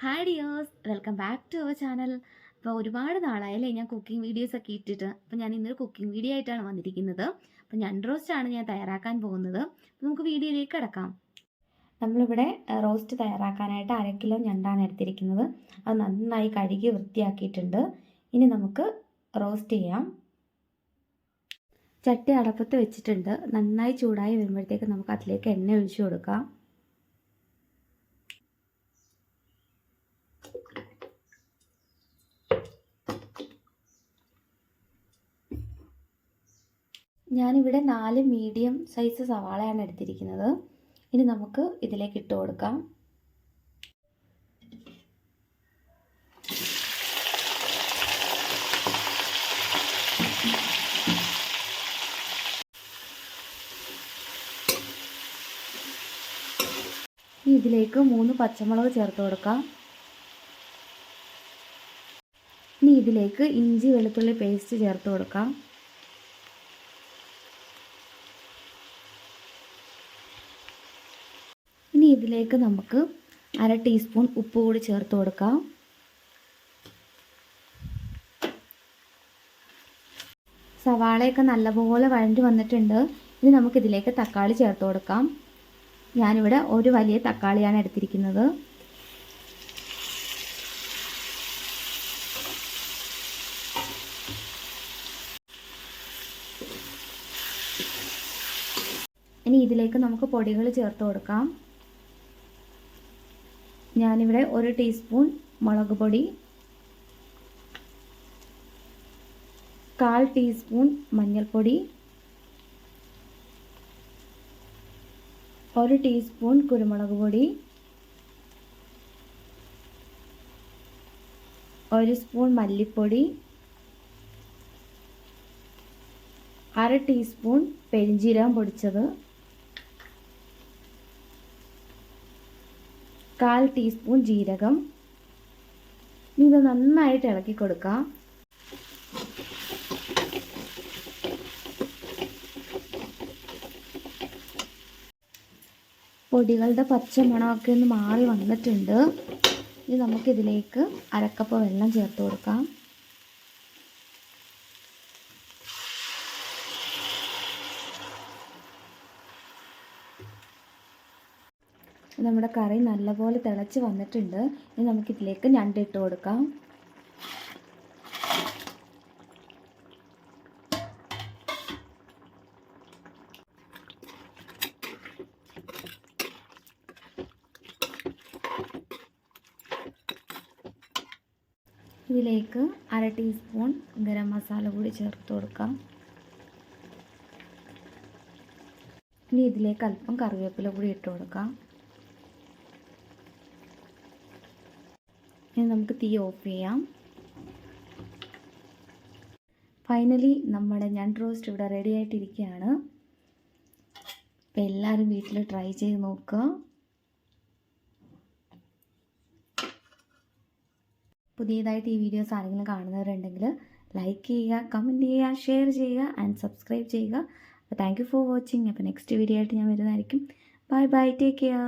Hi dears. Welcome back to our channel. അപ്പോൾ ഒരുപാട് നാളായല്ലേ ഞാൻ കുക്കിംഗ് വീഡിയോസൊക്കെ ഇട്ടിട്ട്. അപ്പോൾ ഞാൻ ഇന്നൊരു കുക്കിംഗ് വീഡിയോ ആയിട്ടാണ് വന്നിരിക്കുന്നത്. അപ്പോൾ ഞാൻ റോസ്റ്റാണ് ഞാൻ തയ്യാറാക്കാൻ പോകുന്നത്. നമുക്ക് വീഡിയോയിലേക്ക് കിടക്കാം. നമ്മളിവിടെ റോസ്റ്റ് തയ്യാറാക്കാനായിട്ട് അര കിലോ ഞണ്ടാണ് എടുത്തിരിക്കുന്നത്. അത് നന്നായി കഴുകി വൃത്തിയാക്കിയിട്ടുണ്ട്. ഇനി നമുക്ക് റോസ്റ്റ് ചെയ്യാം. ചട്ടി അടപ്പത്ത് വെച്ചിട്ടുണ്ട്. നന്നായി ചൂടായി വരുമ്പോഴത്തേക്ക് നമുക്ക് അതിലേക്ക് എണ്ണ ഒഴിച്ചു കൊടുക്കാം. ഞാനിവിടെ നാല് മീഡിയം സൈസ് സവാളയാണ് എടുത്തിരിക്കുന്നത്. ഇനി നമുക്ക് ഇതിലേക്ക് ഇട്ട് കൊടുക്കാം. ഇതിലേക്ക് മൂന്ന് പച്ചമുളക് ചേർത്ത് കൊടുക്കാം. ഇനി ഇതിലേക്ക് ഇഞ്ചി വെളുത്തുള്ളി പേസ്റ്റ് ചേർത്ത് കൊടുക്കാം. ഇനി ഇതിലേക്ക് നമുക്ക് അര ടീസ്പൂൺ ഉപ്പ് കൂടി ചേർത്ത് കൊടുക്കാം. സവാളയൊക്കെ നല്ലപോലെ വഴണ്ടി വന്നിട്ടുണ്ട്. ഇനി നമുക്കിതിലേക്ക് തക്കാളി ചേർത്ത് കൊടുക്കാം. ഞാനിവിടെ ഒരു വലിയ തക്കാളിയാണ് എടുത്തിരിക്കുന്നത്. ഇനി ഇതിലേക്ക് നമുക്ക് പൊടികൾ ചേർത്ത് കൊടുക്കാം. ഞാനിവിടെ ഒരു ടീസ്പൂൺ മുളക് പൊടി കാൽ ടീസ്പൂൺ മഞ്ഞൾപ്പൊടി ഒരു ടീസ്പൂൺ കുരുമുളക് പൊടി ഒരു സ്പൂൺ മല്ലിപ്പൊടി അര ടീസ്പൂൺ പെരിഞ്ചീരകം പൊടിച്ചത്. കാൽ ടീസ്പൂൺ ജീരകം. ഇത് നന്നായിട്ട് ഇളക്കി കൊടുക്കാം. പൊടികളുടെ പച്ച മണമൊക്കെ ഒന്ന് മാറി വന്നിട്ടുണ്ട്. ഇനി നമുക്കിതിലേക്ക് അരക്കപ്പ് വെള്ളം ചേർത്ത് കൊടുക്കാം. നമ്മുടെ കറി നല്ലപോലെ തിളച്ച് വന്നിട്ടുണ്ട്. ഇനി നമുക്കിതിലേക്ക് ഞണ്ട് ഇട്ട് കൊടുക്കാം. ഇതിലേക്ക് അര ടീസ്പൂൺ ഗരം മസാല കൂടി ചേർത്ത് കൊടുക്കാം. ഇനി ഇതിലേക്ക് അല്പം കറിവേപ്പില കൂടി ഇട്ട് കൊടുക്കാം. ഇനി നമുക്ക് തീ ഓഫ് ചെയ്യാം. ഫൈനലി നമ്മുടെ ഞാൻ റോസ്റ്റ് ഇവിടെ റെഡി ആയിട്ടിരിക്കുകയാണ്. എല്ലാവരും വീട്ടിൽ ട്രൈ ചെയ്ത് നോക്കുക. പുതിയതായിട്ട് ഈ വീഡിയോസ് ആരെങ്കിലും കാണുന്നവരുണ്ടെങ്കിൽ ലൈക്ക് ചെയ്യുക കമന്റ് ചെയ്യുക ഷെയർ ചെയ്യുക ആൻഡ് സബ്സ്ക്രൈബ് ചെയ്യുക. അപ്പോൾ താങ്ക് യു ഫോർ വാച്ചിങ് അപ്പോൾ നെക്സ്റ്റ് വീഡിയോ ആയിട്ട് ഞാൻ വരുന്നതായിരിക്കും. Bye bye take care